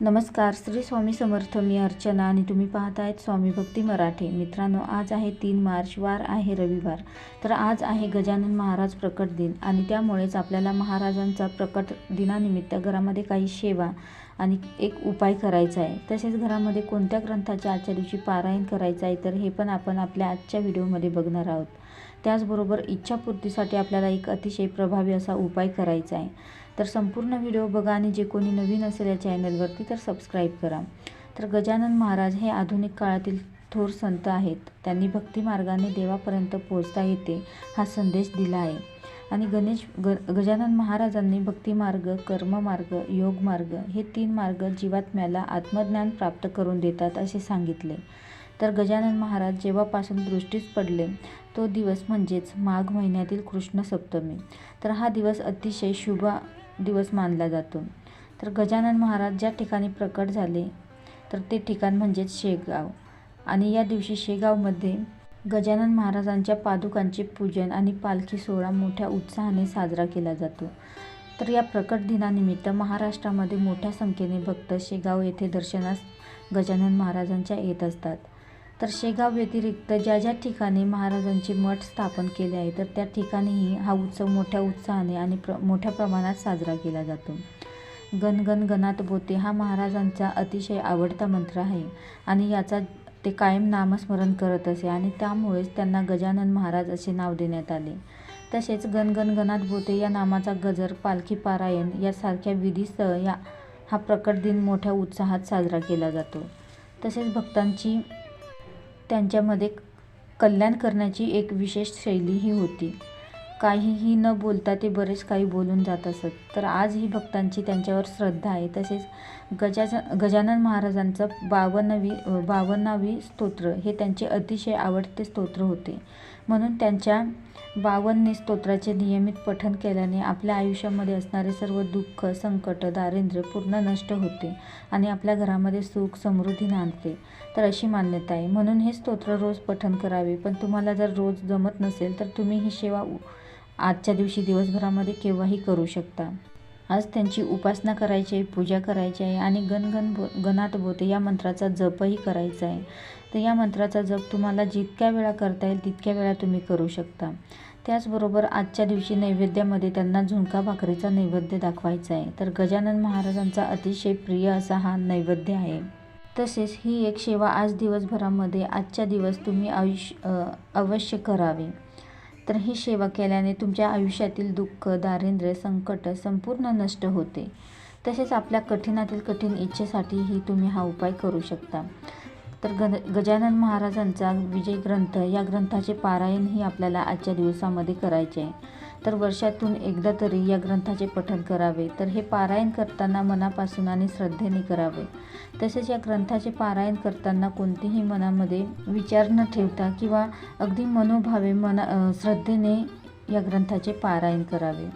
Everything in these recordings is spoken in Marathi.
नमस्कार श्री स्वामी समर्थ मी अर्चना आणि तुम्ही पाहत आहेत स्वामी भक्ती मराठे. मित्रांनो आज आहे तीन मार्च वार आहे रविवार. तर आज आहे गजानन महाराज प्रकट दिन आणि त्यामुळेच आपल्याला महाराजांचा प्रकट दिनानिमित्त घरामध्ये काही सेवा आणि एक उपाय करायचा आहे. तसेच घरामध्ये कोणत्या ग्रंथाच्या आजच्या दिवशी पारायण करायचं आहे तर हे पण आपण आपल्या आजच्या व्हिडिओमध्ये बघणार आहोत. त्याचबरोबर इच्छापूर्तीसाठी आपल्याला एक अतिशय प्रभावी असा उपाय करायचा आहे. तर संपूर्ण व्हिडिओ बघा आणि जे कोणी नवीन असेल या चॅनलवरती तर सबस्क्राईब करा. तर गजानन महाराज हे आधुनिक काळातील थोर संत आहेत. त्यांनी भक्ती मार्गाने देवापर्यंत पोहोचता येते हा संदेश दिला आहे. आणि गणेश ग गजानन महाराजांनी भक्तिमार्ग कर्ममार्ग योगमार्ग हे तीन मार्ग जीवात्म्याला आत्मज्ञान प्राप्त करून देतात असे सांगितले. तर गजानन महाराज जेव्हापासून दृष्टीस पडले तो दिवस म्हणजेच माघ महिन्यातील कृष्ण सप्तमी तर हा दिवस अतिशय शुभ दिवस मानला जातो. तर गजानन महाराज ज्या ठिकाणी प्रकट झाले तर ते ठिकाण म्हणजेच शेगाव. आणि या दिवशी शेगावमध्ये गजानन महाराजांच्या पादुकांचे पूजन आणि पालखी सोहळा मोठ्या उत्साहाने साजरा केला जातो. तर या प्रकट दिनानिमित्त महाराष्ट्रामध्ये मोठ्या संख्येने भक्त शेगाव येथे दर्शनास गजानन महाराजांच्या येत असतात. तर शेगाव व्यतिरिक्त ज्या ज्या ठिकाणी महाराजांचे मठ स्थापन केले आहे तर त्या ठिकाणीही हा उत्सव मोठ्या उत्साहाने आणि प्र मोठ्या प्रमाणात साजरा केला जातो. गण गण गणात बोते हा महाराजांचा अतिशय आवडता मंत्र आहे आणि याचा ते कायम नामस्मरण करत असे आणि त्यामुळेच त्यांना गजानन महाराज असे नाव देण्यात आले. तसेच गण बोते या नामाचा गजर पालखी पारायण यासारख्या विधीसह या हा प्रकट दिन मोठ्या उत्साहात साजरा केला जातो. तसेच भक्तांची त्यांच्यामध्ये कल्याण करण्याची एक विशेष शैलीही होती. काहीही न बोलता ते बरेच काही बोलून जात असत. तर आजही भक्तांची त्यांच्यावर श्रद्धा आहे. तसेच गजाज गजानन महाराजांचं बावन्नवी बावन्नावी स्तोत्र हे त्यांचे अतिशय आवडते स्तोत्र होते. म्हणून त्यांच्या बावन्न स्तोत्राचे नियमित पठन केल्याने आपल्या आयुष्यामध्ये असणारे सर्व दुःख संकट दारिद्र्य पूर्ण नष्ट होते आणि आपल्या घरामध्ये सुख समृद्धी नांदते. तर अशी मान्यता आहे. म्हणून हे स्तोत्र रोज पठन करावे. पण तुम्हाला जर रोज जमत नसेल तर तुम्ही ही सेवा आजच्या दिवशी दिवसभरामध्ये केव्हाही करू शकता. आज त्यांची उपासना करायची आहे पूजा करायची आहे आणि गणगण बो गणात बोते या मंत्राचा जपही करायचा आहे. तर या मंत्राचा जप तुम्हाला जितक्या वेळा करता येईल तितक्या वेळा तुम्ही करू शकता. त्याचबरोबर आजच्या दिवशी नैवेद्यामध्ये त्यांना झुणका भाकरीचा नैवेद्य दाखवायचा आहे. तर गजानन महाराजांचा अतिशय प्रिय असा हा नैवेद्य आहे. तसेच ही एक सेवा आज दिवसभरामध्ये आजच्या दिवस तुम्ही आयुष्य अवश्य करावी. तर ही सेवा केल्याने तुमच्या आयुष्यातील दुःख दारिद्र्य संकट संपूर्ण नष्ट होते. तसेच आपल्या कठीणातील कठीण इच्छेसाठीही तुम्ही हा उपाय करू शकता. तर ग गजानन महाराजांचा विजय ग्रंथ या ग्रंथाचे पारायणही आपल्याला आजच्या दिवसामध्ये करायचे आहे. तर वर्षातून एकदा तरी या ग्रंथाचे पठन करावे. तर हे पारायण करताना मनापासून आणि श्रद्धेने करावे. तसेच या ग्रंथाचे पारायण करताना कोणतेही मनामध्ये विचार न ठेवता किंवा अगदी मनोभावे मना श्रद्धेने या ग्रंथाचे पारायण करावे.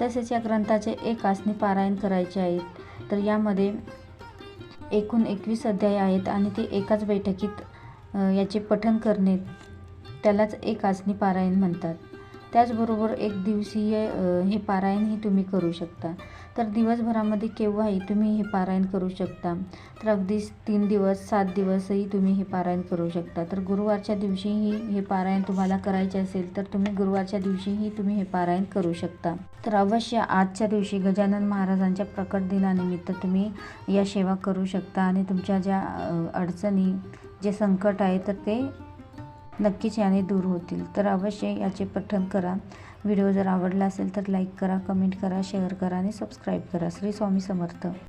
तसेच या ग्रंथाचे एक आसनी पारायण करायचे आहेत तर यामध्ये एकूण एकवीस अध्याय आहेत आणि ते एकाच बैठकीत याचे पठन करणे त्यालाच एक आसनी पारायण म्हणतात. त्याचबरोबर एक दिवसीय हे पारायणही तुम्ही करू शकता. तर दिवसभरामध्ये केव्हाही तुम्ही हे पारायण करू शकता. तर अगदी तीन दिवस सात दिवसही तुम्ही हे पारायण करू शकता. तर गुरुवारच्या दिवशीही हे पारायण तुम्हाला करायचे असेल तर तुम्ही गुरुवारच्या दिवशीही तुम्ही हे पारायण करू शकता. तर अवश्य आजच्या दिवशी गजानन महाराजांच्या प्रकट दिनानिमित्त तुम्ही या सेवा करू शकता आणि तुमच्या ज्या अडचणी जे संकट आहे तर ते नक्कीच याने दूर होतील. तर अवश्य याचे पठण करा. व्हिडिओ जर आवडला असेल तर लाईक करा कमेंट करा शेअर करा आणि सबस्क्राईब करा. श्री स्वामी समर्थ.